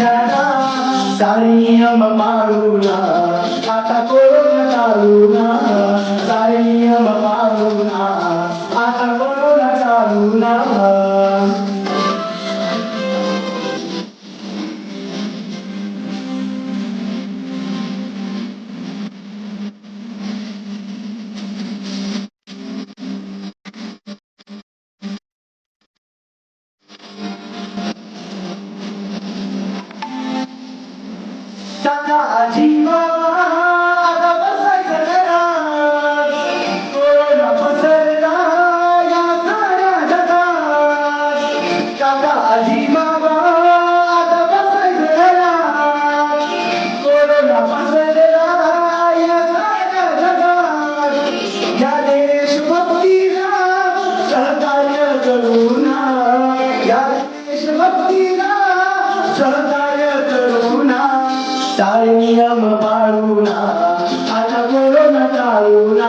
দাদা সারিয়া মারুনা আতা করুনা टाका आजीवा आता बसायचं घरात. कोरोना पसरला या साऱ्या जगात. टाका आजीवा आता बसायचं घरात. कोरोना पसरला या साऱ्या जगात. या देशभक्तीला सहकार्य करू ना या देशभक्तीला सहकार्य నియమ పాడునా అట కొడున కారునా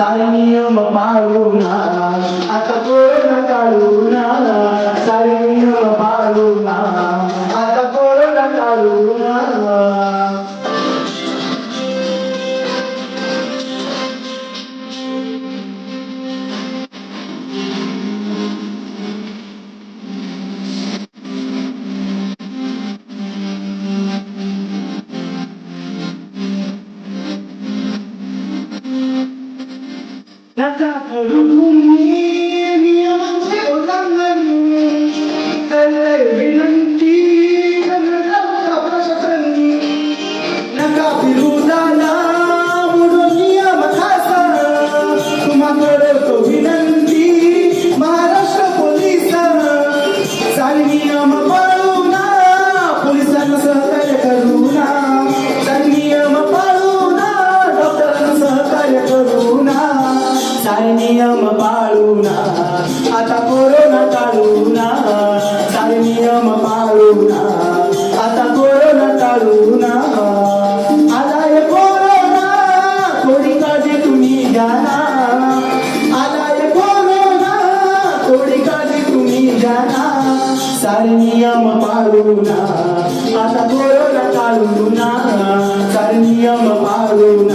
Sayang iyo mapalo na تذهب همومي اليوم أذنني الذي నియమ పాడునా? అత కొరొన తడునా? సరి నియమ పాడునా? అత కొరొన తడునా? అదాయ కొరొనా కొడి కాజే తుమి జానా అదాయ కొరొనా కొడి కాజే తుమి జానా సరి నియమ పాడునా? అత కొరొన తడునా? సరి నియమ పాడునా?